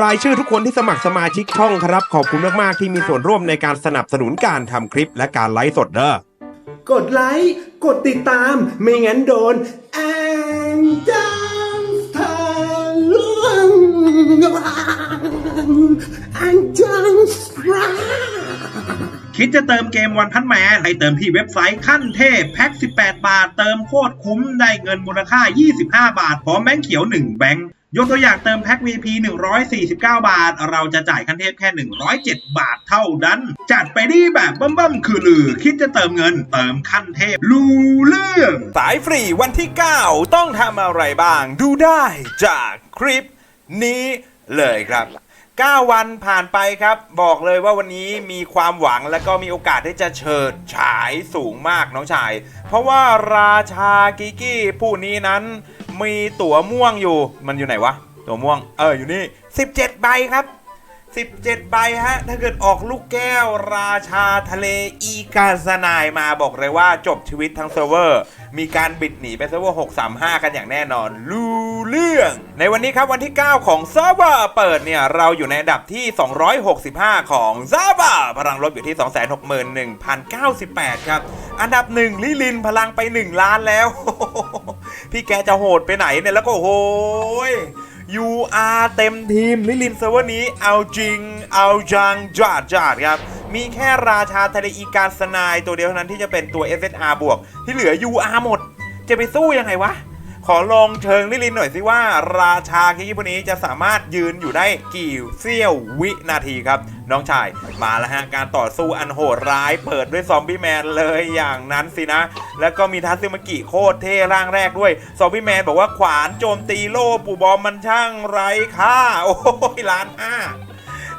รายชื่อทุกคนที่สมัครสมาชิกช่องครับ ขอบคุณมากๆที่มีส่วนร่วมในการสนับสนุนการทำคลิปและการไลฟ์สดเด้อกดไลค์ กดติดตาม ไม่งั้นโดนแอนดังทะลวงแอนดังสปราคิดจะเติมเกมวันพันแมนให้เติมที่เว็บไซต์ขั้นเทพแพ็ก18 บาท เติมโคตรคุ้มได้เงินมูลค่า 25 บาทพร้อมแบงค์เขียว 1 แบงค์ ยกตัวอย่างเติมแพ็ก VP 149 บาท เราจะจ่ายขั้นเทพแค่ 107 บาทเท่านั้น จัดไปดีแบบบั้มๆคือลือ คิดจะเติมเงินเติมขั้นเทพรู้เรื่อง สายฟรีวันที่ 9 ต้องทำอะไรบ้าง ดูได้จากคลิปนี้เลยครับ 9 วันผ่านไปครับ บอกเลยว่าวันนี้มีความหวังและก็มีโอกาสที่จะเฉิดฉายสูงมากน้องชาย เพราะว่าราชากิกี้ผู้นี้นั้น มีตั๋วม่วงอยู่ มันอยู่ไหนวะ ตั๋วม่วง เออ อยู่นี่ 17 ใบครับ 17 ใบฮะ ถ้าเกิดออกลูกแก้วราชาทะเลอีกาสนายมาบอกเลยว่าจบชีวิตทั้งเซิร์ฟเวอร์ มีการบิดหนีไปเซิร์ฟเวอร์ 635 กันอย่างแน่นอน รู้เรื่อง ในวันนี้ครับวันที่ 9 ของเซิร์ฟเวอร์เปิดเนี่ย เราอยู่ในอันดับที่ 265 ของซาบาพลังลบอยู่ที่ 261,098 ครับ อันดับ 1 ลิลินพลังไป 1 ล้านแล้ว พี่แกจะโหดไปไหนเนี่ยแล้วก็โอ้โหย UR เต็มทีม ลิลินเซิร์ฟเวอร์นี้เอาจริง เอาจังจัดจัดครับ มีแค่ราชาทะเลอีการสนายตัวเดียวเท่านั้นที่จะเป็นตัว SSR บวก ที่เหลือ UR หมด จะไปสู้ยังไงวะ ขอลองเชิงลิลินหน่อยสิว่า ราชาคิกิพวกนี้จะสามารถยืนอยู่ได้กี่เสี้ยววินาทีครับ น้องชายมาแล้วฮะ การต่อสู้อันโหดร้ายเปิดด้วยซอมบี้แมนเลยอย่างนั้นสินะ แล้วก็มีทัซึมากิโคตรเท่ร่างแรกด้วย ซอมบี้แมนบอกว่าขวานโจมตีโล่ปูบอมมันช่างไร้ค่า โอ้ยล้านห้า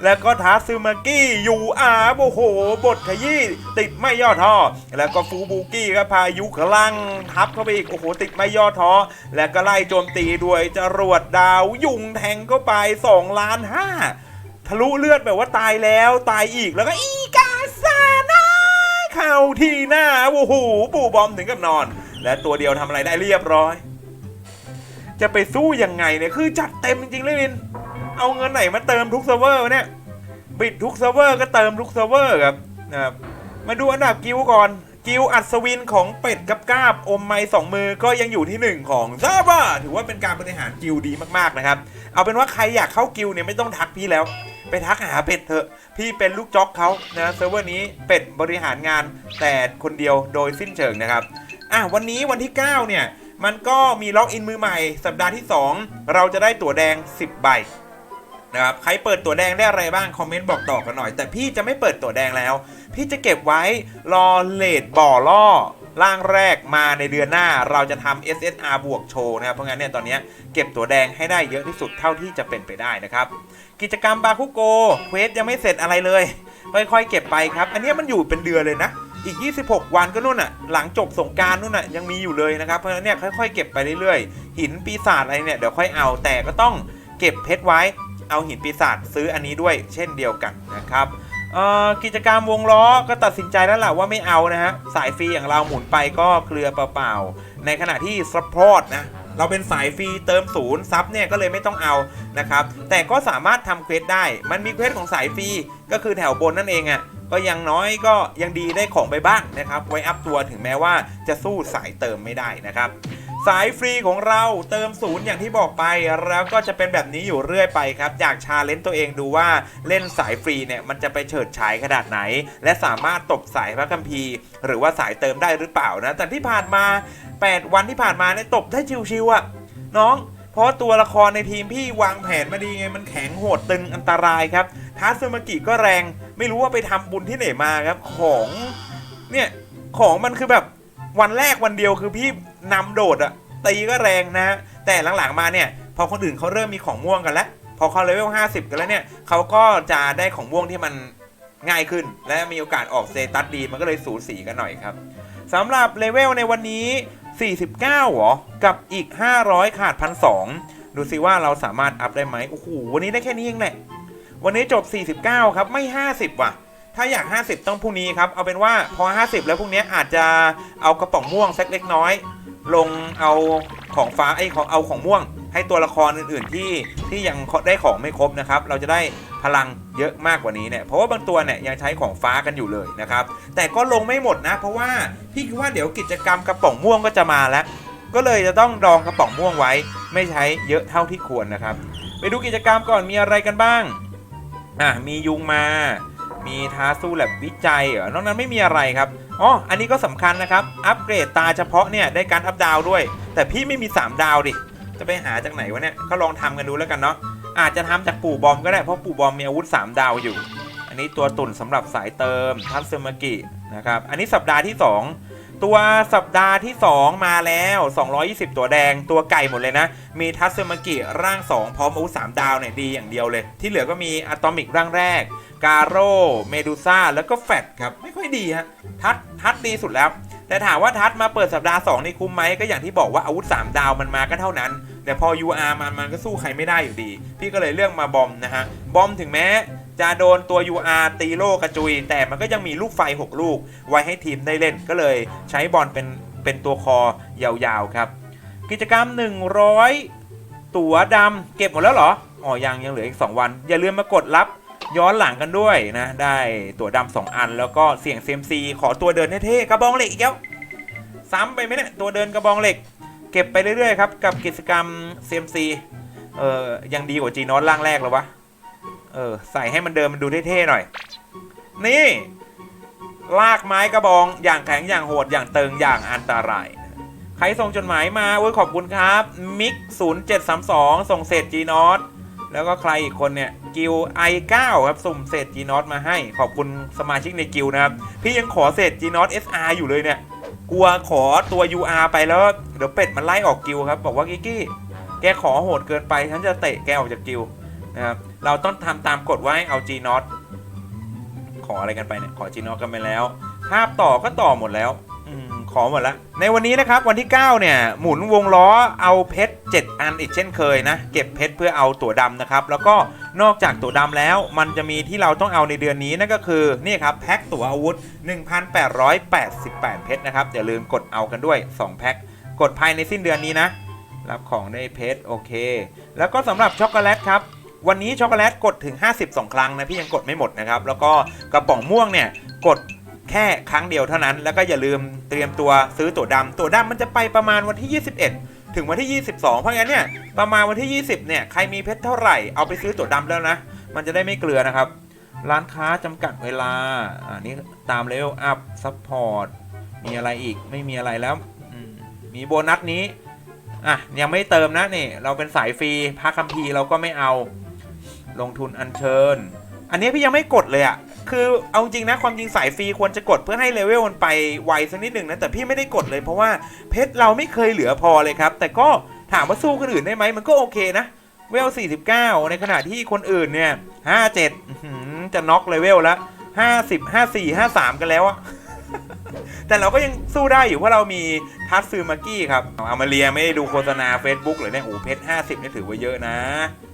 แล้วก็ทาซึมากี้ยูอาโอ้โห บทขยี้ติดไม่ย่อท้อแล้วก็ฟูบูกี้ก็พายุกลังทับเข้าไปอีกโอ้โหติดไม่ย่อท้อแล้วก็ไล่โจมตีด้วยจรวดดาวยุงแทงเข้าไป2ล้านห้าทะลุเลือดแบบว่าตายแล้วตายอีกแล้วก็อีกาซานาเข้าที่หน้าโอ้โหปู่บอมถึงกับนอน และตัวเดียวทำอะไรได้เรียบร้อย จะไปสู้ยังไงเนี่ยคือจัดเต็มจริงๆเลยลิน เอาเงินไหนมาเติมทุกเซิร์ฟเวอร์เนี่ยปิดทุกเซิร์ฟเวอร์ก็เติมทุกเซิร์ฟเวอร์ครับนะครับ มาดูอันดับกิลก่อน กิลอัศวินของเป็ดกับกาบอมไม้สองมือก็ยังอยู่ที่หนึ่งของซาบาถือว่าเป็นการบริหารกิลดีมากๆนะครับ เอาเป็นว่าใครอยากเข้ากิลเนี่ยไม่ต้องทักพี่แล้ว ไปทักหาเป็ดเถอะ พี่เป็นลูกจ็อกเขานะเซิร์ฟเวอร์นี้เป็ดบริหารงานแต่คนเดียวโดยสิ้นเชิงนะครับอะวันนี้วันที่ 9 เนี่ยมันก็มีล็อกอินมือใหม่ สัปดาห์ที่ 2 เราจะได้ตั๋วแดง 10 ใบ นะครับใครเปิดตัวแดงได้อะไรบ้างคอมเมนต์บอกต่อกันหน่อย แต่พี่จะไม่เปิดตัวแดงแล้ว พี่จะเก็บไว้รอเลดบ่อล่อร่างแรกมาในเดือนหน้าเราจะทำ SSR บวกโชว์นะครับ เพราะงั้นเนี่ยตอนนี้เก็บตัวแดงให้ได้เยอะที่สุดเท่าที่จะเป็นไปได้นะครับ กิจกรรมบาคุโกเควสยังไม่เสร็จอะไรเลยค่อยๆเก็บไปครับ อันนี้มันอยู่เป็นเดือนเลยนะ อีก 26 วันก็นู่นน่ะ หลังจบสงการนู่นน่ะยังมีอยู่เลยนะครับ เพราะฉะนั้นเนี่ยค่อยๆเก็บไปเรื่อยๆ หินปีศาจอะไรเนี่ยเดี๋ยวค่อยเอาแต่ก็ต้องเก็บเพชรไว้ เอาหินปีศาจซื้ออันนี้ด้วยเช่นเดียวกันนะครับกิจกรรมวงล้อก็ตัดสินใจแล้วล่ะว่าไม่เอานะฮะสายฟรีอย่างเราหมุนไปก็เคลือเปล่าๆในขณะที่ซัพพอร์ตนะเราเป็นสายฟรีเติมศูนย์ซับเนี่ยก็เลยไม่ต้องเอานะครับแต่ก็สามารถทำเควสได้มันมีเควสของสายฟรีก็คือแถวบนนั่นเองอะ่ะก็ยังน้อยก็ยังดีได้ของไปบ้างนะครับไว้อัพตัวถึงแม้ว่าจะสู้สายเติมไม่ได้นะครับ สายฟรีของเราเติมศูนย์อย่างที่บอกไปแล้วก็จะเป็นแบบนี้อยู่เรื่อยไปครับ อยากชาเลนจ์ตัวเองดูว่าเล่นสายฟรีเนี่ยมันจะไปเฉิดฉายขนาดไหน และสามารถตบสายพระคัมภีร์ หรือว่าสายเติมได้หรือเปล่านะแต่ที่ผ่านมา 8 วันที่ผ่านมาเนี่ยตบได้ชิวๆอะน้องเพราะว่าตัวละครในทีมพี่วางแผนมาดีไงมันแข็งโหดตึงอันตรายครับทัสมากิก็แรง ไม่รู้ว่าไปทำบุญที่ไหนมาครับ ของเนี่ยของมันคือแบบวันแรกวันเดียวคือพี่ นำโดดอะตีก็แรงนะฮะแต่หลังๆมาเนี่ย พอคนอื่นเขาเริ่มมีของม่วงกันแล้ว พอเขาเลเวล50 กันแล้วเนี่ยเขาก็จะได้ของม่วงที่มันง่ายขึ้น และมีโอกาสออกเตตัสดีมันก็เลยสูสีกันหน่อยครับสำหรับเลเวลในวันนี้ 49เหรอ กับอีก 500 ขาด1,200ดูสิว่าเราสามารถอัพได้ไหมโอ้โหวันนี้ได้แค่นี้เองแหละ วันนี้จบ 49 ครับไม่ 50 ว่ะ ถ้าอยาก 50 ต้องพรุ่งนี้ครับ เอาเป็นว่าพอ 50 แล้วพรุ่งนี้อาจจะเอากระป๋องม่วงสักเล็กน้อย ลงเอาของฟ้าไอ้ของเอาของม่วง ให้ตัวละครอื่นๆที่ที่ยังได้ของไม่ครบนะครับ เราจะได้พลังเยอะมากกว่านี้เนี่ยเพราะว่าบางตัวเนี่ยยังใช้ของฟ้ากันอยู่เลยนะครับ แต่ก็ลงไม่หมดนะ เพราะว่าพี่คิดว่าเดี๋ยวกิจกรรมกระป๋องม่วงก็จะมาแล้ว ก็เลยจะต้องดองกระป๋องม่วงไว้ ไม่ใช้เยอะเท่าที่ควรนะครับ ไปดูกิจกรรมก่อนมีอะไรกันบ้างอะมียุงมา มีท้าสู้แลบวิจัยเหรอนอกนั้นไม่มีอะไรครับ อ๋อ อันนี้ก็สำคัญนะครับ อัปเกรดตาเฉพาะเนี่ยได้การอัพดาวด้วย แต่พี่ไม่มี 3 ดาวดิ จะไปหาจากไหนวะเนี่ยก็ลองทำกันดูแล้วกันเนาะ อาจจะทำจากปู่บอมก็ได้ เพราะปู่บอมมีอาวุธ 3 ดาวอยู่ อันนี้ตัวตุ่นสำหรับสายเติมทัตซึมากินะครับ อันนี้สัปดาห์ที่ 2 ตัวสัปดาห์ที่ 2 มาแล้ว 220 ตัวแดง ตัวไก่หมดเลยนะ มีทัตซึมากิร่าง 2 พร้อมอาวุธ 3 ดาวเนี่ยดีอย่างเดียวเลย ที่เหลือก็มีอะตอมิกร่างแรก กาโร่เมดูซ่าแล้วก็แฟดครับ ไม่ค่อยดีฮะทัดทัดดีสุดแล้ว แต่ถามว่าทัดมาเปิดสัปดาห์ 2 นี่คุ้มไหมก็อย่างที่บอกว่าอาวุธ 3 ดาวมันมาก็เท่านั้น แต่พอ UR มันมันก็สู้ใครไม่ได้อยู่ดี พี่ก็เลยเลือกมาบอมนะฮะ บอมถึงแม้จะโดนตัว UR ตีโลกระจุย แต่มันก็ยังมีลูกไฟ 6 ลูก ไว้ให้ทีมได้เล่นก็เลยใช้บอลเป็นเป็นตัวคอยาวๆครับ กิจกรรม 100 ตั๋วดำเก็บหมดแล้วเหรออ๋อยังยังเหลืออีก 2 วัน อย่าลืมมากดรับ ย้อนหลังกันด้วยนะ ได้ตัวดำสองอันแล้วก็เสี่ยงเซมซีขอตัวเดินเท่ๆกระบองเหล็กอีกแล้วซ้ำไปไหมเนี่ยตัวเดินกระบองเหล็ก เก็บไปเรื่อยๆครับกับกิจกรรมเซมซีเออยังดีกว่าจีนอสร่างแรกเหรอวะเออใส่ให้มันเดินมันดูเท่ๆหน่อย นี่ลากไม้กระบองอย่างแข็งอย่างโหดอย่างเติงอย่างอันตรายใครส่งจดหมายมาโอ้ยขอบคุณครับมิก0732 ส่งเศษจีนอตแล้วก็ใครอีกคนเนี่ย กิว i9 ครับสุ่มเศษจีนอตมาให้ ขอบคุณสมาชิกในกิวนะครับ พี่ยังขอเศษจีนอต SR อยู่เลยเนี่ย กลัวขอตัว UR ไปแล้ว เดี๋ยวเป็ดมันไล่ออกกิวครับ บอกว่ากิกกี้ แกขอโหดเกินไปฉันจะเตะแกออกจากกิวนะครับ เราต้องทำตามกฎว่าให้เอา G n o t ขออะไรกันไปเนี่ย ขอ G n o t กันไปแล้วภาพต่อก็ต่อหมดแล้ว ขอหมดล้วในวันนี้นะครับวันที่ 9 เนี่ย หมุนวงล้อเอาเพชร 7 อันอีกเช่นเคยนะ เก็บเพชรเพื่อเอาตั๋วดำนะครับ แล้วก็นอกจากตั๋วดำแล้ว มันจะมีที่เราต้องเอาในเดือนนี้นั่นก็คือนี่ครับแพ็คตั๋วอาวุธ 1,888 เพชรนะครับอย่าลืมกดเอากันด้วย 2 แพ็คกดภายในสิ้นเดือนนี้นะ รับของได้เพชรโอเค แล้วก็สำหรับช็อกโกแลตครับวันนี้ช็อกโกแลตกดถึง 52 ครั้งนะพี่ยังกดไม่หมดนะครับแล้วก็กระป๋องม่วงเนี่ยกด แค่ครั้งเดียวเท่านั้น แล้วก็อย่าลืมเตรียมตัวซื้อตั๋วดำตั๋วดำมันจะไปประมาณวันที่ 21 ถึงวันที่ 22 เพราะงั้นเนี่ยประมาณวันที่ 20 เนี่ยใครมีเพชรเท่าไหร่เอาไปซื้อตั๋วดำแล้วนะ มันจะได้ไม่เกลือนะครับ ร้านค้าจำกัดเวลาอันนี้ตามเลเวลอัพซัพพอร์ตมีอะไรอีกไม่มีอะไรแล้วมีโบนัสนี้อะยังไม่เติมนะนี่ เราเป็นสายฟรีพระคัมภีร์เราก็ไม่เอา ลงทุนอัญเชิญ อันนี้พี่ยังไม่กดเลยอะ คือเอาจริงนะความจริงสายฟรีควรจะกดเพื่อให้เลเวลมันไปไวสักนิดหนึ่งนะแต่พี่ไม่ได้กดเลยเพราะว่าเพชรเราไม่เคยเหลือพอเลยครับ แต่ก็ถามว่าสู้คนอื่นได้ไหมมันก็โอเคนะเวล 49 ในขณะที่คนอื่นเนี่ย 57 จะน็อกเลเวลล้ว50 54 53 กันแล้วอะ แต่เราก็ยังสู้ได้อยู่เพราะเรามีทัตซึมากี้ครับเอามาเรียไม่ได้ดูโฆษณา Facebook เลยเนี่ยโอ้เพชร50นี่ถือว่าเยอะนะ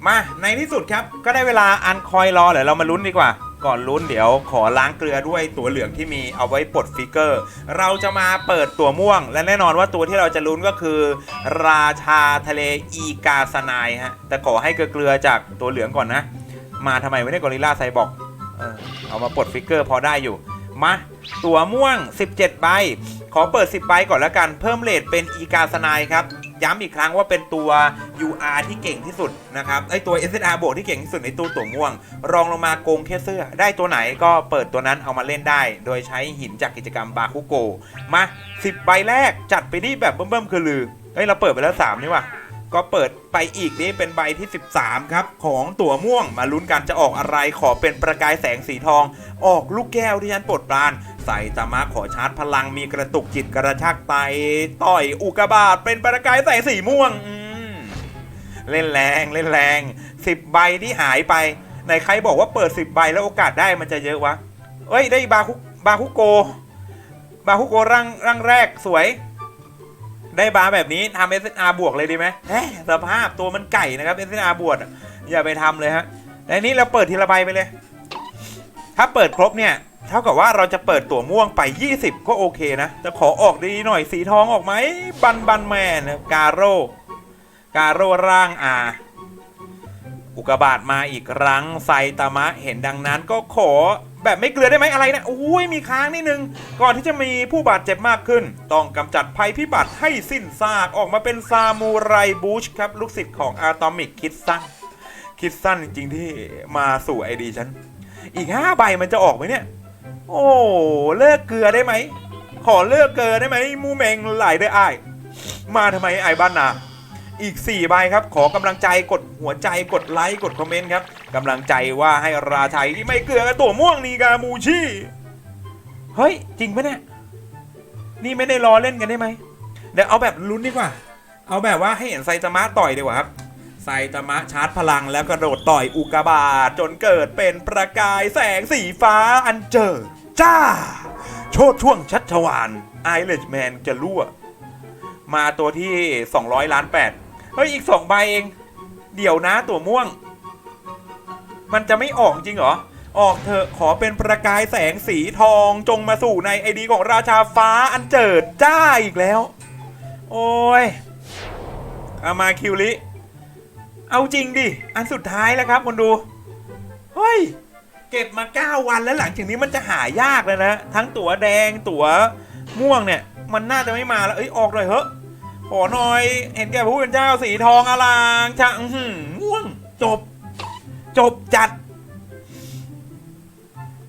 มาในที่สุดครับ ก็ได้เวลาอันคอยรอเดี๋ยเรามาลุ้นดีกว่าก่อนลุ้นเดี๋ยวขอล้างเกลือด้วยตัวเหลืองที่มีเอาไว้ปลดฟิกเกอร์ เราจะมาเปิดตัวม่วง และแน่นอนว่าตัวที่เราจะลุ้นก็คือ ราชาทะเลอีกาสนายฮะแต่ขอให้เกลือจากตัวเหลืองก่อนนะ มาทำไมไม่ได้กอริลลาไซบอกเออเอามาปลดฟิกเกอร์พอได้อยู่ มา ตัวม่วง 17 ใบ ขอเปิด 10 ใบก่อนแล้วกัน เพิ่มเลทเป็นอีกาสนายครับ ย้ำอีกครั้งว่าเป็นตัว UR ที่เก่งที่สุดนะครับไอตัว SSR บวกที่เก่งที่สุดในตู้ตัวม่วง รองลงมาโกงแค่เสื้อ ได้ตัวไหนก็เปิดตัวนั้นเอามาเล่นได้ โดยใช้หินจากกิจกรรมบาคุโก มา 10 ใบแรกจัดไปที่แบบเบิ่มๆคือลือเฮ้ยเราเปิดไปแล้ว 3 นี่ว่ะก็เปิดไปอีกนี่เป็นใบที่ 13 ครับ ของตัวม่วงมาลุ้นกันจะออกอะไรขอเป็นประกายแสงสีทอง ออกลูกแก้วที่ฉันปรดปราน ใส่ตามะขอชาร์จพลังมีกระตุกจิตกระชากไตต่อยอุกบาตเป็นประกายแสงสีม่วงเล่นแรงเล่นแรง10ใบที่หายไปไหนใครบอกว่าเปิด10ใบแล้วโอกาสได้มันจะเยอะวะเอ้ยได้บาคุบาคุโก บาคุโกร่างร่างแรกสวย ได้บาแบบนี้ทำ SNR บวกเลยดีไหมแหมสภาพตัวมันไก่นะครับ SNR บวกอย่าไปทำเลยฮะแต่อันนี้เราเปิดทีละใบไปเลย ถ้าเปิดครบเนี่ย เท่ากับว่าเราจะเปิดตัวม่วงไป 20 ก็โอเคนะแต่ขอออกดีหน่อยสีทองออกไหม บันบันแมนกาโร่การโร่ร่างอาอุกบาตมาอีกครั้งไซตามะเห็นดังนั้นก็ขอแบบไม่เกลือได้ไหมอะไรนะอุ้ยมีค้างนิดนึง ก่อนที่จะมีผู้บาดเจ็บมากขึ้น ต้องกำจัดภัยพิบัติให้สิ้นซากออกมาเป็นซามูไรบูชครับ ลูกศิษย์ของอะตอมิกคิดสั้นคิดสั้นจริงๆที่มาสู่ไอดีฉัน อีกห้าใบมันจะออกไหมเนี่ย โอ้เลิกเกลือได้ไหม ขอเลิกเกลือได้ไหมมูเมงไหลได้อ้ายมาทำไมไอ้บ้านนาอีก 4 ใบครับ ขอกำลังใจกดหัวใจกดไลค์กดคอมเมนต์ครับกำลังใจว่าให้ราชัยที่ไม่เกลือกับตัวม่วงนีกามูชิเฮ้ย จริงปะเนี่ย นี่ไม่ได้ล้อเล่นกันได้ไหมเดี๋ยวเอาแบบลุ้นดีกว่า เอาแบบว่าให้เห็นไซตามะต่อยดีกว่าครับไซตามะชาร์จพลังแล้วกระโดดต่อยอุกกาบาตจนเกิดเป็นประกายแสงสีฟ้าอันเจอ จ้า โชดช่วงชัชวานไอเลชแมนจะรั่ว มาตัวที่ 200 ล้าน 8 เฮ้ย อีก 2 ใบเอง เดี๋ยวนะตัวม่วง มันจะไม่ออกจริงเหรอ ออกเถอะขอเป็นประกายแสงสีทองจงมาสู่ในไอดีของราชาฟ้าอันเจิดจ้าอีกแล้ว โอ้ยเอามาคิวลิ เอาจริงดิ อันสุดท้ายแล้วครับคนดู เฮ้ย เก็บมา 9 วันแล้วหลังจากนี้มันจะหายากเลยนะ ทั้งตั๋วแดงตั๋วม่วงเนี่ย มันน่าจะไม่มาแล้ว เอ้ยออกเลยเฮ้ขอหน่อย เห็นแก่ผู้เป็นเจ้าสีทองอลางชะอื้อหือม่วง จบ จบจัด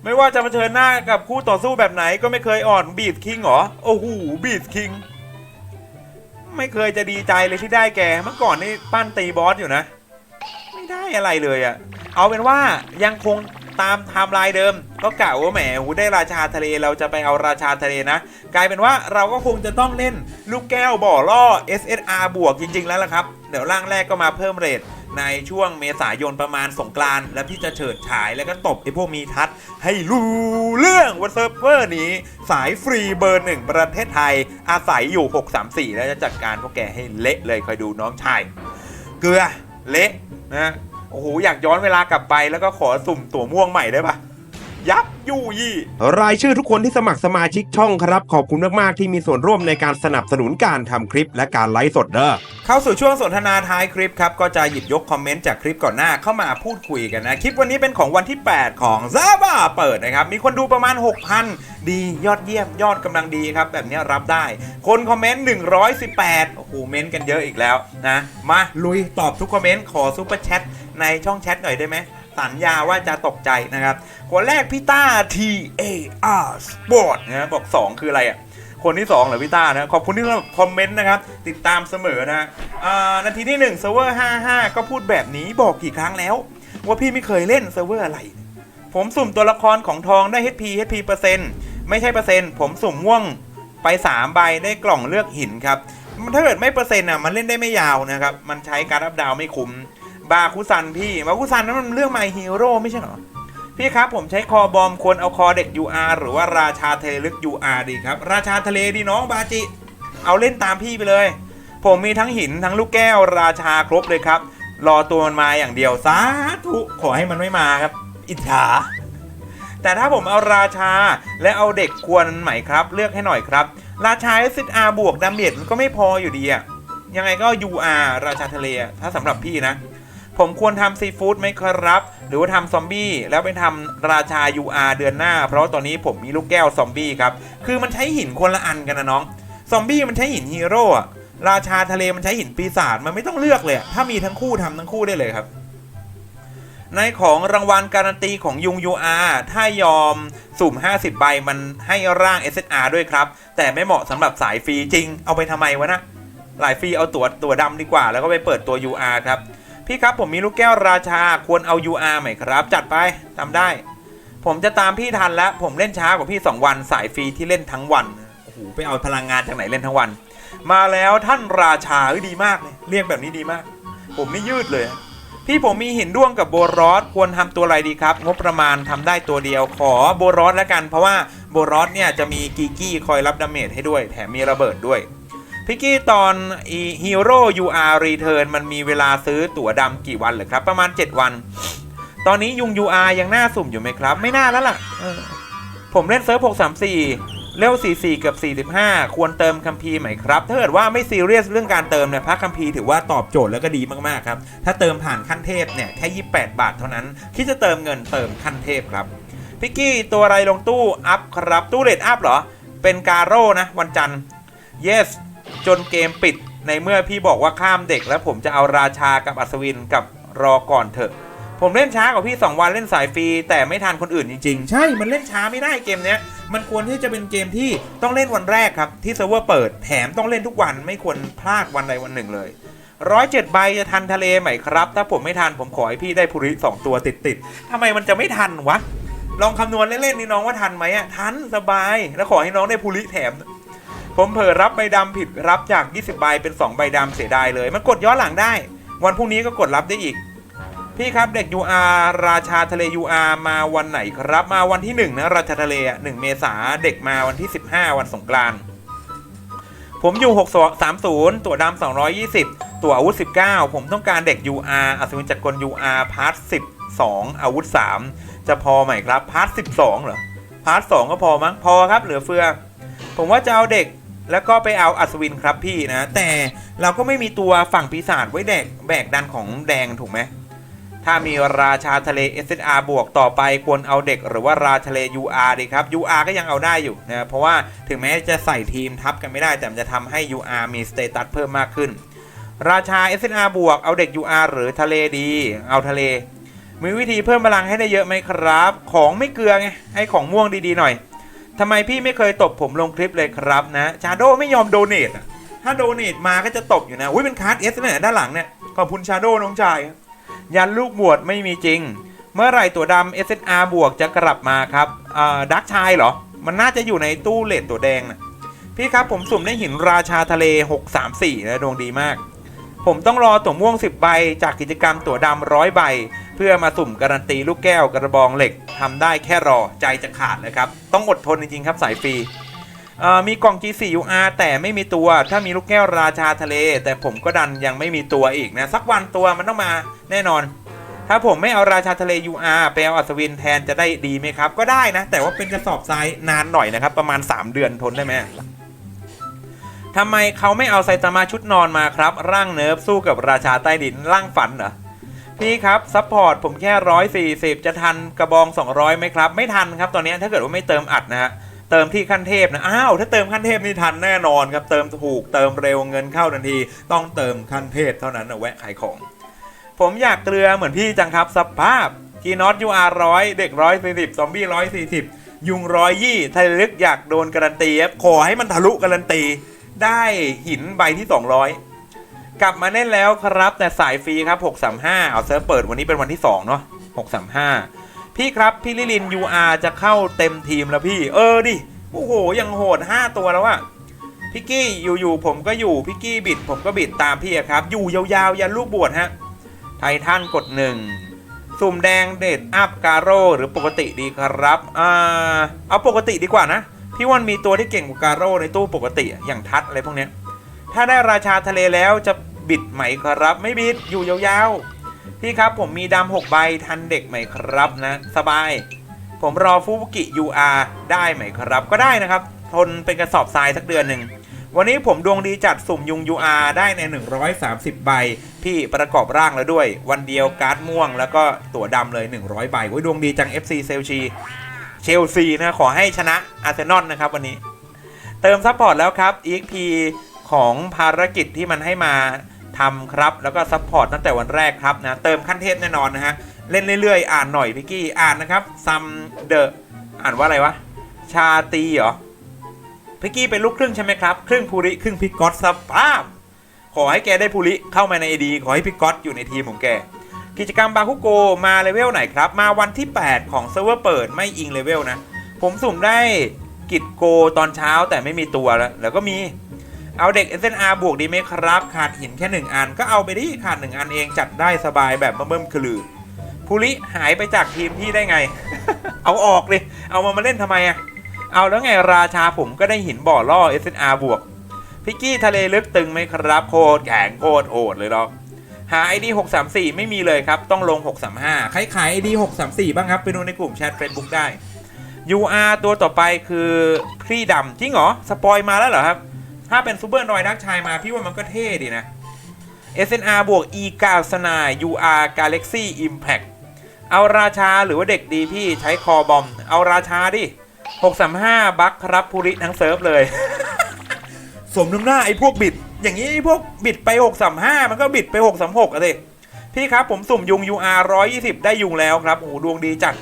ไม่ว่าจะมาเผชิญหน้ากับคู่ต่อสู้แบบไหนก็ไม่เคยอ่อนบีดคิงเหรอ โอ้โหบีดคิง ไม่เคยจะดีใจเลยที่ได้แก เมื่อก่อนนี่ปั้นตีบอสอยู่นะ ไม่ได้อะไรเลยอะเอาเป็นว่ายังคง ตามไทม์ไลน์เดิม ก็กล่าวว่าแหมหูได้ราชาทะเลเราจะไปเอาราชาทะเลนะ กลายเป็นว่าเราก็คงจะต้องเล่นลูกแก้วบ่อล่อ SSR บวกจริง ๆ แล้วล่ะครับ เดี๋ยวร่างแรกก็มาเพิ่มเรทในช่วงเมษายนประมาณสงกรานต์แล้วพี่จะเฉิดฉายแล้วก็ตบไอ้พวกมีทัศให้รู้เรื่องว่าเซิร์ฟเวอร์นี้ สายฟรีเบอร์หนึ่งประเทศไทยอาศัยอยู่ 634 แล้วจะจัดการพวกแกให้เละเลยคอยดูน้องชาย เกลือเละนะ โอ้โหอยากย้อนเวลากลับไปแล้วก็ขอสุ่มตัวม่วงใหม่ได้ปะ ยับยู่ยี่ รายชื่อทุกคนที่สมัครสมาชิกช่องครับ ขอบคุณมากๆที่มีส่วนร่วมในการสนับสนุนการทำคลิปและการไลฟ์สดเด้อเข้าสู่ช่วงสนทนาท้ายคลิปครับ ก็จะหยิบยกคอมเมนต์จากคลิปก่อนหน้าเข้ามาพูดคุยกันนะ คลิปวันนี้เป็นของวันที่ 8 ของ z a b a เปิดนะครับ มีคนดูประมาณ 6,000 ดียอดเยี่ยมยอดกำลังดีครับ แบบนี้รับได้ คนคอมเมนต์118โอ้โหเมนต์กันเยอะอีกแล้วนะมาลุยตอบทุกคอมเมนต์ขอซูเปอร์แชทในช่องแชทหน่อยได้ไหม สัญญาว่าจะตกใจนะครับ คนแรกพี่ต้า T A R Sport นะบอก 2 คืออะไรอะ คนที่2เหรอพี่ต้านะขอบคุณที่คอมเมนต์นะครับ ติดตามเสมอนะอ่านาทีที่1เซิร์ฟเวอร์55 ก็พูดแบบนี้บอกกี่ครั้งแล้ว ว่าพี่ไม่เคยเล่นเซิร์ฟเวอร์อะไร ผมสุ่มตัวละครของทองได้ HP HP เปอร์เซ็นต์ไม่ใช่เปอร์เซ็นต์ผมสุ่มม่วงไป3ใบได้กล่องเลือกหินครับถ้าเกิดไม่เปอร์เซ็นต์อะมันเล่นได้ไม่ยาวนะครับ มันใช้การอัพดาวไม่คุ้ม บาคุซันพี่บาคุซันนั้นมันเรื่อง My Hero ไม่ใช่เหรอ พี่ครับผมใช้คอบอมควรเอาคอเด็ก UR หรือว่าราชาทะเลลึก UR ดีครับ ราชาทะเลดีน้องบาจิ เอาเล่นตามพี่ไปเลย ผมมีทั้งหินทั้งลูกแก้วราชาครบเลยครับ รอตัวมันมาอย่างเดียวสาธุขอให้มันไม่มาครับ อิจฉาแต่ถ้าผมเอาราชาและเอาเด็กควรไหมครับ เลือกให้หน่อยครับ ราชา SR บวกดาเมจมันก็ไม่พออยู่ดีอะยังไงก็ UR ราชาทะเลถ้าสำหรับพี่นะ ผมควรทำซีฟู้ดไหมครับ หรือว่าทำซอมบี้แล้วไปทำราชา UR เดือนหน้า เพราะตอนนี้ผมมีลูกแก้วซอมบี้ครับ คือมันใช้หินคนละอันกันนะน้อง ซอมบี้มันใช้หินฮีโร่อะราชาทะเลมันใช้หินปีศาจมันไม่ต้องเลือกเลย ถ้ามีทั้งคู่ทำทั้งคู่ได้เลยครับ ในของรางวัลการันตีของยุง UR ถ้ายอมสุ่ม 50 ใบมันให้ร่าง SSR ด้วยครับ แต่ไม่เหมาะสำหรับสายฟรีจริง เอาไปทำไมวะนะหลายฟรีเอาตัวตัวดำดีกว่า แล้วก็ไปเปิดตัว UR ครับ พี่ครับผมมีลูกแก้วราชาควรเอา UR ไหมครับ จัดไปทำได้ ผมจะตามพี่ทันแล้ว ผมเล่นช้ากว่าพี่ 2 วันสายฟรีที่เล่นทั้งวันโอ้โหไปเอาพลังงานจากไหนเล่นทั้งวัน มาแล้วท่านราชาเอ้ยดีมากเลยเรียกแบบนี้ดีมาก ผมนี่ยืดเลย พี่ผมมีหินด้วงกับโบรอสควรทำตัวอะไรดีครับ งบประมาณทำได้ตัวเดียวขอโบรอสแล้วกัน เพราะว่าโบรอสเนี่ยจะมีกีกี้คอยรับดาเมจให้ด้วย แถมมีระเบิดด้วย พิกกี้ตอนฮีโร่ UR Return มันมีเวลาซื้อตั๋วดำกี่วันเหรอครับ ประมาณ 7 วัน ตอนนี้ยุง UR ยังน่าสุ่มอยู่ไหมครับ ไม่น่าแล้วล่ะ ผมเล่นเซิร์ฟ634 เร็ว 44กับ45 ควรเติมคัมภีร์ไหมครับ ถ้าเกิดว่าไม่ซีเรียสเรื่องการเติมเนี่ยพระคัมภีร์ถือว่าตอบโจทย์แล้วก็ดีมากๆครับ ถ้าเติมผ่านขั้นเทพเนี่ยแค่ 28 บาทเท่านั้น คิดจะเติมเงินเติมขั้นเทพครับพิกกี้ตัวอะไรลงตู้อัพครับตู้เลดอัพเหรอ เป็นการโร่นะวันจันทร์ yes จนเกมปิดในเมื่อพี่บอกว่าข้ามเด็ก แล้วผมจะเอาราชากับอัศวินกับรอก่อนเถอะ ผมเล่นช้ากว่าพี่ 2 วันเล่นสายฟรี แต่ไม่ทันคนอื่นจริงๆ ใช่มันเล่นช้าไม่ได้เกมเนี้ย มันควรที่จะเป็นเกมที่ต้องเล่นวันแรกครับ ที่เซิร์ฟเวอร์เปิดแถมต้องเล่นทุกวันไม่ควรพลาดวันใดวันหนึ่งเลยร้อยเจ็ดใบจะทันทะเลไหมครับ ถ้าผมไม่ทันผมขอให้พี่ได้ภูริสองตัวติดๆทำไมมันจะไม่ทันวะลองคำนวณเล่นๆนี่น้องว่าทันไหมอะทันสบาย แล้วขอให้น้องได้ภูริแถม ผมเผลอรับใบดำผิดรับจาก 20 ใบเป็น 2 ใบดำเสียดายเลย มันกดย้อนหลังได้ วันพรุ่งนี้ก็กดรับได้อีก พี่ครับเด็ก UR ราชาทะเล UR มาวันไหนครับ มาวันที่1นะราชาทะเลอะ1เมษาเด็กมาวันที่ 15 วันสงกรานต์ผมอยู่ 630 ตัวดำ220 ตัวอาวุธ 19 ผมต้องการเด็ก UR อัศวินจักรกล UR พาร์ท12 อาวุธ 3 จะพอไหมครับ พาร์ท12 เหรอ พาร์ท2ก็พอมั้ง พอครับ เหลือเฟือ ผมว่าจะเอาเด็ก แล้วก็ไปเอาอัศวินครับพี่นะ แต่เราก็ไม่มีตัวฝั่งปีศาจไว้แดกแบกดันของแดงถูกไหมถ้ามีราชาทะเล SSR บวกต่อไปควรเอาเด็กหรือว่าราชาทะเล UR ดีครับ UR ก็ยังเอาได้อยู่นะเพราะว่าถึงแม้จะใส่ทีมทับกันไม่ได้ แต่มันจะทำให้ UR มีสเตตัสเพิ่มมากขึ้น ราชา SSR บวกเอาเด็ก UR หรือทะเลดี เอาทะเล มีวิธีเพิ่มพลังให้ได้เยอะไหมครับ ของไม่เกลือไงให้ของม่วงดีๆหน่อย ทำไมพี่ไม่เคยตบผมลงคลิปเลยครับนะ ชาโดไม่ยอมโดเนทอะถ้าโดเนทมาก็จะตบอยู่นะ อุ้ยเป็นคาร์ดเอสเนี่ยด้านหลังเนี่ย ขอบคุณชาโดน้องชาย ยันลูกบวชไม่มีจริง เมื่อไหร่ตัวดำ SSR บวกจะกลับมาครับอ่าดักชายเหรอ มันน่าจะอยู่ในตู้เลดตัวแดงนะพี่ครับผมสุ่มได้หินราชาทะเล 634นะดวงดีมาก ผมต้องรอตั๋วม่วง 10 ใบ จากกิจกรรมตั๋วดำร้อยใบ พื่อมาสุ่มการันตีลูกแก้วกระบองเหล็กทำได้แค่รอใจจะขาดเลยครับ ต้องอดทนจริงๆครับสายฟรีเอ่อมีกล่อง G4 UR แต่ไม่มีตัว ถ้ามีลูกแก้วราชาทะเล แต่ผมก็ดันยังไม่มีตัวอีกนะสักวันตัวมันต้องมาแน่นอน ถ้าผมไม่เอาราชาทะเล UR ไปเอาอัศวินแทนจะได้ดีไหมครับ ก็ได้นะ แต่ว่าเป็นกระสอบทรายนานหน่อยนะครับ ประมาณ 3 เดือนทนได้ไหมทำไมเขาไม่เอาไซตามะชุดนอนมาครับ ร่างเนิร์ฟสู้กับราชาใต้ดินร่างฝันเหรอ พี่ครับซัพพอร์ตผมแค่ร้อยสี่สิบจะทันกระบอง200ไหมครับ ไม่ทันครับตอนนี้ถ้าเกิดว่าไม่เติมอัดนะฮะเติมที่ขั้นเทพนะอ้าวถ้าเติมขั้นเทพนี่ทันแน่นอนครับเติมถูกเติมเร็วเงินเข้าทันที ต้องเติมขั้นเทพเท่านั้นนะแวะขายของ ผมอยากเกลือเหมือนพี่จังครับสภาพกีนอตยูอาร์ร้อยเด็กร้อยสี่สิบซอมบี้ร้อยสี่สิบยุงร้อยยี่ไทยลึกอยากโดนการันตีขอให้มันทะลุการันตีได้หินใบที่200 กลับมาเล่นแล้วครับ แต่สายฟรีครับ 635 เอาเซิร์ฟเปิดวันนี้เป็นวันที่ 2 เนาะ635 พี่ครับ พี่ลิลิน UR จะเข้าเต็มทีมแล้วพี่ เออดิ โอ้โห ยังโหด 5 ตัวแล้วอะพี่กี้อยู่ๆผมก็อยู่ พี่กี้บิด ผมก็บิดตามพี่ครับ อยู่ยาวๆ ยันลูกบวชฮะ ไททันกด1สุ่มแดงเดดอัพการโร่หรือปกติดีครับอ่าเอาปกติดีกว่านะ พี่วันมีตัวที่เก่งกว่าการโร่ในตู้ปกติอะอย่างทัดอะไรพวกเนี้ยถ้าได้ราชาทะเลแล้วจะ บิดไหมครับ ไม่บิดอยู่ยาวๆพี่ครับผมมีดำหกใบทันเด็กไหมครับนะ สบาย ผมรอฟูบุกิ UR ได้ไหมครับ ก็ได้นะครับ ทนเป็นกระสอบทรายสักเดือนหนึ่งวันนี้ผมดวงดีจัดสุ่มยุง UR ได้ใน 130 ใบ พี่ประกอบร่างแล้วด้วย วันเดียวการ์ดม่วงแล้วก็ตั๋วดำเลย 100 ใบโอ้ยดวงดีจัง FC เซลชีเชลซีนะขอให้ชนะอาร์เซนอลนะครับวันนี้ เติมซัพพอร์ตแล้วครับ EXP ของภารกิจที่มันให้มา ทำครับ แล้วก็ซัพพอร์ตตั้งแต่วันแรกครับนะ เติมขั้นเทพแน่นอนนะฮะ เล่นเรื่อยๆ อ่านหน่อยพี่กี้ อ่านนะครับซัมเดอะอ่านว่าอะไรวะ ชาตีเหรอพี่กี้เป็นลูกครึ่งใช่ไหมครับ ครึ่งภูริครึ่งพิกอตสภาพขอให้แกได้ภูริเข้ามาในไอดีขอให้พิกอตอยู่ในทีมของแก กิจกรรมบาคุโกมาเลเวลไหนครับ มาวันที่ 8 ของเซิร์ฟเวอร์เปิดไม่อิงเลเวลนะ ผมสุ่มได้กิจโกตอนเช้าแต่ไม่มีตัวแล้วแล้วก็มี เอาเด็ก SNR บวกดีไหมครับ ขาดหินแค่ 1 อัน ก็เอาไปดิขาด 1 อันเองจัดได้สบายแบบเบิ่มๆคือลือภูริหายไปจากทีมพี่ได้ไง เอาออกเลยเอามามาเล่นทำไมอะเอาแล้วไงราชาผมก็ได้หินบ่อล่อ SNR บวกพิกกี้ทะเลลึกตึงไหมครับโคตรแข็งโคตรโหดเลยหรอกหา ID 634 ไม่มีเลยครับ ต้องลง 635 ใครขาย ID 634 บ้างครับ ไปดูในกลุ่มแชท Facebook ได้ UR ตัวต่อไปคือครีดำจริงเหรอ สปอยมาแล้วเหรอครับ ถ้าเป็นซูเปอร์นอยดักชายมาพี่ว่ามันก็เท่ดีนะ SNR บวก E 9สนา UR Galaxy Impact เอาราชาหรือว่าเด็กดีพี่ใช้คอบอม เอาราชาดิ 635 บัคครับภูริทั้งเซิร์ฟเลย สมน้ำหน้าไอ้พวกบิด อย่างนี้ไอ้พวกบิดไป 635 มันก็บิดไป 636อะสิพี่ครับผมสุ่มยุง UR 120 ได้ยุงแล้วครับโอ้ดวงดีจัด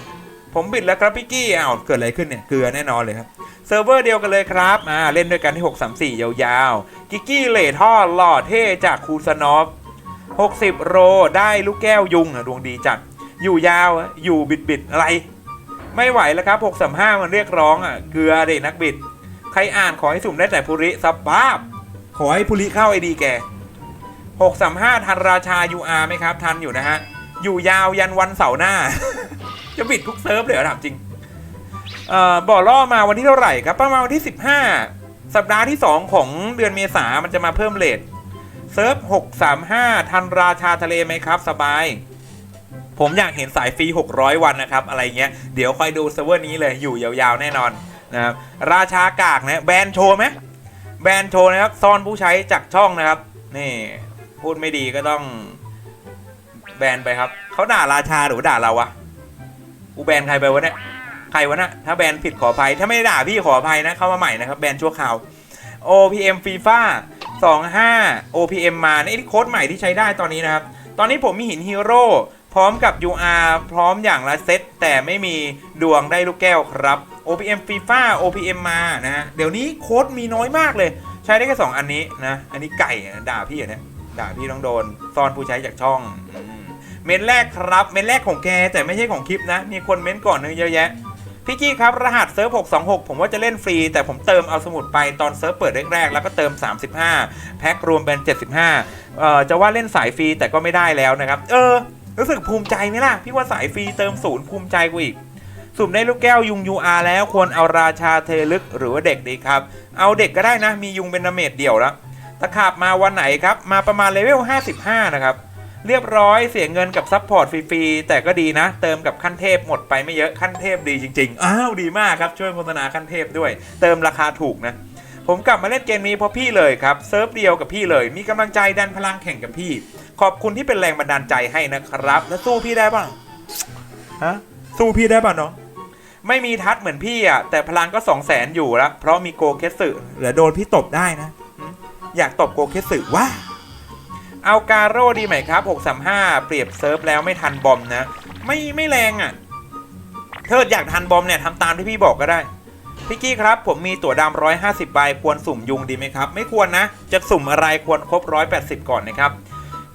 ผมบิดแล้วครับพี่กี้อ้าวเกิดอะไรขึ้นเนี่ยเกลือแน่นอนเลยครับเซิร์ฟเวอร์เดียวกันเลยครับอ่าเล่นด้วยกันที่ 634 ยาวๆ กิกกี้เลท่อหล่อเท่จากคูซานอฟ60 โรได้ลูกแก้วยุงอะดวงดีจัด อยู่ยาวอยู่บิดบิดๆอะไร ไม่ไหวแล้วครับ 635 มันเรียกร้องอะเกลือเด็กนักบิด ใครอ่านขอให้สุ่มได้แต่ภูริสภาพขอให้ภูริเข้าไอดีแก 635 ทันราชา UR ไหมครับ ทันอยู่นะฮะอยู่ยาวยันวันเสาร์หน้า จะบิดทุกเซิร์ฟเลยเหรอถามจริงเอ่อบ่อล่อมาวันที่เท่าไหร่ครับ ประมาณวันที่ 15 สัปดาห์ที่ 2 ของเดือนเมษามันจะมาเพิ่มเลทเซิร์ฟ635 ทันราชาทะเลไหมครับ สบาย ผมอยากเห็นสายฟรี 600 วันนะครับ อะไรเงี้ย เดี๋ยวคอยดูเซิร์ฟเวอร์นี้เลยอยู่ยาวๆ แน่นอนนะครับราชากากนะแบนโชว์ไหมแบนโชว์นะครับซ่อนผู้ใช้จากช่องนะครับ นี่พูดไม่ดีก็ต้องแบนไปครับ เขาด่าราชาหรือด่าเราวะ กูแบนใครไปวะเนี่ย ใครวะนะถ้าแบนผิดขออภัย ถ้าไม่ได้ด่าพี่ขออภัยนะ เข้ามาใหม่นะครับ แบนชั่วคราว OPM FIFA 25 OPM มานี่โค้ดใหม่ที่ใช้ได้ตอนนี้นะครับ ตอนนี้ผมมีหินฮีโร่พร้อมกับ UR พร้อมอย่างละเซตแต่ไม่มีดวงได้ลูกแก้วครับ OPM FIFA OPM มานะฮะ เดี๋ยวนี้โค้ดมีน้อยมากเลย ใช้ได้แค่2อันนี้นะ อันนี้ไก่นะด่าพี่เหรอเนี่ยด่าพี่ต้องโดนซ่อนผู้ใช้จากช่องอ เมนแรกครับ เมนแรกของแกแต่ไม่ใช่ของคลิปนะ มีคนเม้นก่อนนึงเยอะแยะ พี่กี้ครับ รหัสเซิร์ฟ626 ผมว่าจะเล่นฟรี แต่ผมเติมเอาสมุดไปตอนเซิร์ฟเปิดแรกๆ แล้วก็เติม 35 แพ็ครวมเป็น 75 เอ่อ จะว่าเล่นสายฟรีแต่ก็ไม่ได้แล้วนะครับ เออ รู้สึกภูมิใจไหมล่ะ พี่ว่าสายฟรีเติมศูนย์ภูมิใจกว่าอีกสุ่มได้ลูกแก้วยุง UR แล้วควรเอาราชาเทลึกหรือว่าเด็กดีครับ เอาเด็กก็ได้นะ มียุงเป็นนาเมดเดี่ยวแล้วตะขาบมาวันไหนครับ มาประมาณเลเวล 55 นะครับ เรียบร้อยเสียเงินกับซัพพอร์ตฟรีๆแต่ก็ดีนะ เติมกับขั้นเทพหมดไปไม่เยอะขั้นเทพดีจริง ๆ อ้าวดีมากครับช่วยโฆษณาขั้นเทพด้วย เติมราคาถูกนะ ผมกลับมาเล่นเกมนี้เพราะพี่เลยครับเซิร์ฟเดียวกับพี่เลย มีกำลังใจดันพลังแข่งกับพี่ ขอบคุณที่เป็นแรงบันดาลใจให้นะครับ แล้วสู้พี่ได้ป่ะฮะสู้พี่ได้ป่ะน้องไม่มีทัดเหมือนพี่อะแต่พลังก็สองแสนอยู่แล้วเพราะมีโกเคสึเหลือโดนพี่ตบได้นะ อยากตบโกเคสึว่า เอาการโร่ดีไหมครับ 635 เปรียบเซิร์ฟแล้วไม่ทันบอมนะ ไม่ไม่แรงอะ่ะเธออยากทันบอมเนี่ยทำตามที่พี่บอกก็ได้พี่กี้ครับ ผมมีตั๋วดำ150 ใบ ควรสุ่มยุงดีไหมครับ ไม่ควรนะ จะสุ่มอะไรควรครบ 180 ก่อนนะครับ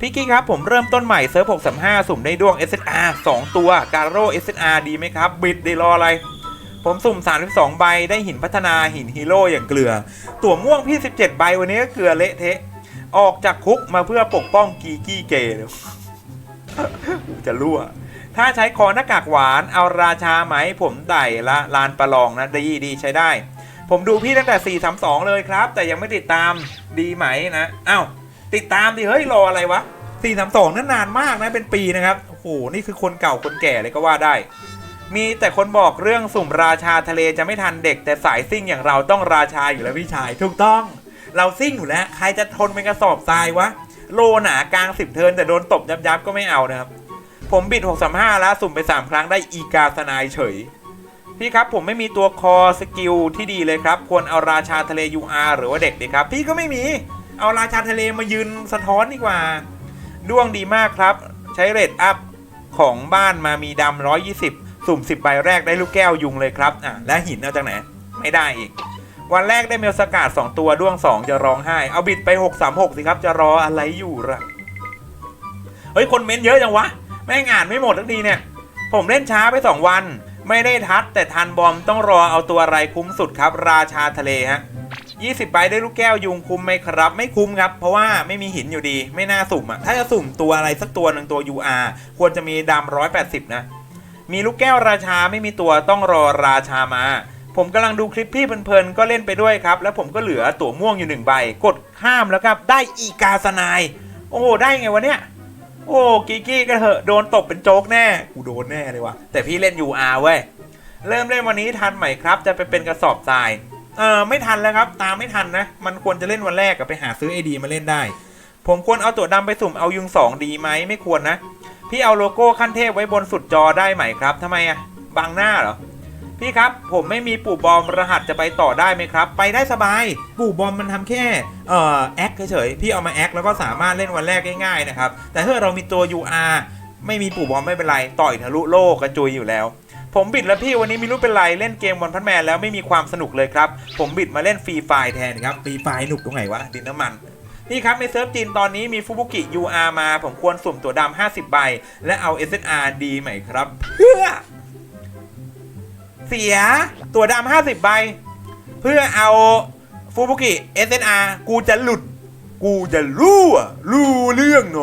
พี่กี้ครับ ผมเริ่มต้นใหม่เซิร์ฟ635 สุ่มได้ด้วง SSR 2 ตัว การโร่ SSR ดีไหมครับ บิดด้รออะไร ผมสุ่ม 32 ใบ ได้หินพัฒนาหินฮีโร่อย่างเกลือ ตั๋วม่วงพี่ 17 ใบวันนี้ก็เกลือเละเทะ ออกจากคุกมาเพื่อปกป้องกีกี้เกย์เลยจะรั่ว ถ้าใช้คอหน้ากากหวานเอาราชาไหมผมไต่ละลานประลองนะดีดีใช้ได้ ผมดูพี่ตั้งแต่ 4 3 2 เลยครับ แต่ยังไม่ติดตามดีไหมนะอ้าวติดตามดิเฮ้ยรออะไรวะ 4 3 2นั่นนานมากนะเป็นปีนะครับโอ้โหนี่คือคนเก่าคนแก่เลยก็ว่าได้มีแต่คนบอกเรื่องสุ่มราชาทะเลจะไม่ทันเด็ก แต่สายซิ่งอย่างเราต้องราชาอยู่แล้วพี่ชายถูกต้อง เราซิ่งอยู่แล้ว ใครจะทนเป็นกระสอบทรายวะ โลหนากลางสิบเทินแต่โดนตบยับยับก็ไม่เอานะครับ ผมบิด635แล้วสุ่มไป3ครั้งได้อีกาสนายเฉย พี่ครับผมไม่มีตัวคอสกิลที่ดีเลยครับ ควรเอาราชาทะเล UR หรือว่าเด็กดีครับ พี่ก็ไม่มี เอาราชาทะเลมายืนสะท้อนดีกว่าดวงดีมากครับ ใช้เรทอัพของบ้านมามีดำ120สุ่ม10ใบแรกได้ลูกแก้วยุงเลยครับ อะ และหินเอาจากไหน ไม่ได้อีก วันแรกได้เมลสกาด2ตัวด้วง 2 จะร้องไห้ เอาบิดไป 636 สิครับ จะรออะไรอยู่ล่ะ เฮ้ย คนเม้นเยอะจังวะ แม่งอ่านไม่หมดทักทีเนี่ย ผมเล่นช้าไป 2 วัน ไม่ได้ทัดแต่ทันบอมต้องรอเอาตัวอะไรคุ้มสุดครับ ราชาทะเลฮะ20ใบได้ลูกแก้วยุงคุ้มไหมครับ ไม่คุ้มครับ เพราะว่าไม่มีหินอยู่ดี ไม่น่าสุ่มอะถ้าจะสุ่มตัวอะไรสักตัวหนึ่งตัว UR ควรจะมีดำ180 นะ มีลูกแก้วราชาไม่มีตัวต้องรอราชามา ผมกำลังดูคลิปพี่เพลินๆก็เล่นไปด้วยครับ แล้วผมก็เหลือตั๋วม่วงอยู่หนึ่งใบ กดข้ามแล้วครับ ได้อีกาสนาย โอ้ได้ไงวะเนี่ย โอ้กิกกี้ก็เหอะโดนตบเป็นโจ๊กแน่กูโดนแน่เลยว่ะแต่พี่เล่น UR เว้ยเริ่มเล่นวันนี้ทันไหมครับ จะไปเป็นกระสอบทรายเออไม่ทันแล้วครับ ตามไม่ทันนะ มันควรจะเล่นวันแรกกับไปหาซื้อไอดีมาเล่นได้ ผมควรเอาตัวดำไปสุ่มเอายุงสองดีไหมไม่ควรนะ พี่เอาโลโก้ขั้นเทพไว้บนสุดจอได้ไหมครับทำไมอะบังหน้าเหรอ พี่ครับผมไม่มีปู่บอมรหัสจะไปต่อได้ไหมครับ ไปได้สบาย ปู่บอมมันทำแค่เอ่อแอคเฉยๆพี่เอามาแอคแล้วก็สามารถเล่นวันแรกง่ายๆนะครับแต่ถ้าเรามีตัว UR ไม่มีปู่บอมไม่เป็นไรต่อยทะลุโลกกระจุยอยู่แล้ว ผมบิดแล้วพี่วันนี้ไม่รู้เป็นไรเล่นเกมวันพันแมนแล้วไม่มีความสนุกเลยครับ ผมบิดมาเล่นฟรีไฟแทนครับฟรีไฟหนุกตรงไหนวะดินน้ำมันนี่ครับ ในเซิร์ฟจีนตอนนี้มีฟุบุกิ UR มา ผมควรสุ่มตัวดำ50 ใบ และเอา SSR ดีไหมครับ เพื่อ เสียตัวดำ50ใบ เพื่อเอาฟูบุกิ SNR กูจะหลุด กูจะรู้อะรู้เรื่องเนอะ